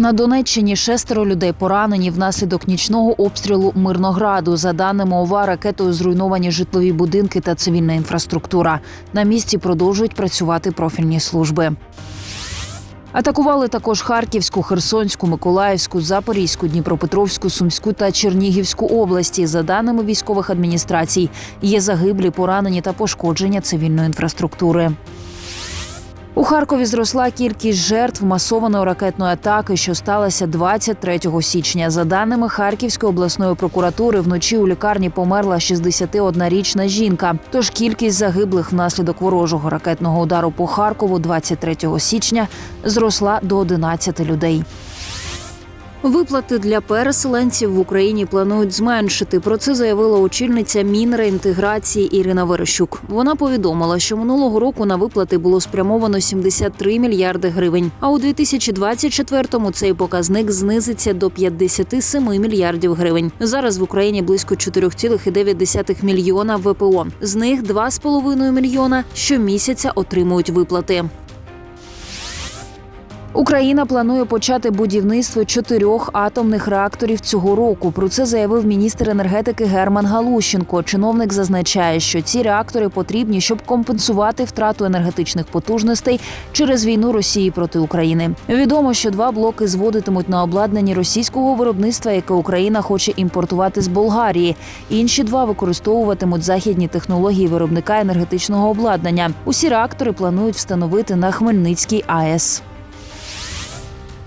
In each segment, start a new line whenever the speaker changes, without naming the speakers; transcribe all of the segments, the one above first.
На Донеччині шестеро людей поранені внаслідок нічного обстрілу Мирнограду. За даними ОВА, ракетою зруйновані житлові будинки та цивільна інфраструктура. На місці продовжують працювати профільні служби. Атакували також Харківську, Херсонську, Миколаївську, Запорізьку, Дніпропетровську, Сумську та Чернігівську області. За даними військових адміністрацій, є загиблі, поранені та пошкодження цивільної інфраструктури. У Харкові зросла кількість жертв масованої ракетної атаки, що сталася 23 січня. За даними Харківської обласної прокуратури, вночі у лікарні померла 61-річна жінка. Тож кількість загиблих внаслідок ворожого ракетного удару по Харкову 23 січня зросла до 11 людей. Виплати для переселенців в Україні планують зменшити. Про це заявила очільниця Мінреінтеграції Ірина Верещук. Вона повідомила, що минулого року на виплати було спрямовано 73 мільярди гривень. А у 2024-му цей показник знизиться до 57 мільярдів гривень. Зараз в Україні близько 4,9 мільйона ВПО. З них 2,5 мільйона щомісяця отримують виплати. Україна планує почати будівництво чотирьох атомних реакторів цього року. Про це заявив міністр енергетики Герман Галущенко. Чиновник зазначає, що ці реактори потрібні, щоб компенсувати втрату енергетичних потужностей через війну Росії проти України. Відомо, що два блоки зводитимуть на обладнанні російського виробництва, яке Україна хоче імпортувати з Болгарії. Інші два використовуватимуть західні технології виробника енергетичного обладнання. Усі реактори планують встановити на Хмельницькій АЕС.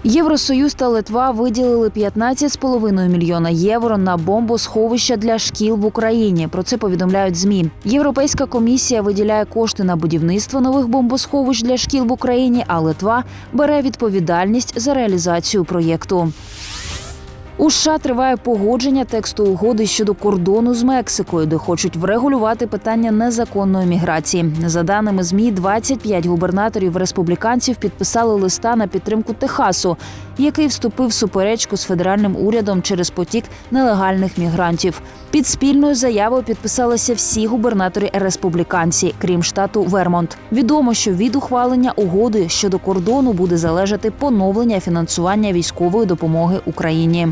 Євросоюз та Литва виділили 15,5 мільйона євро на бомбосховища для шкіл в Україні. Про це повідомляють змі. Європейська комісія виділяє кошти на будівництво нових бомбосховищ для шкіл в Україні, а Литва бере відповідальність за реалізацію проєкту. У США триває погодження тексту угоди щодо кордону з Мексикою, де хочуть врегулювати питання незаконної міграції. За даними змі, 25 губернаторів республіканців підписали листа на підтримку Техасу, який вступив в суперечку з федеральним урядом через потік нелегальних мігрантів. Під спільною заявою підписалися всі губернатори республіканці, крім штату Вермонт. Відомо, що від ухвалення угоди щодо кордону буде залежати поновлення фінансування військової допомоги Україні.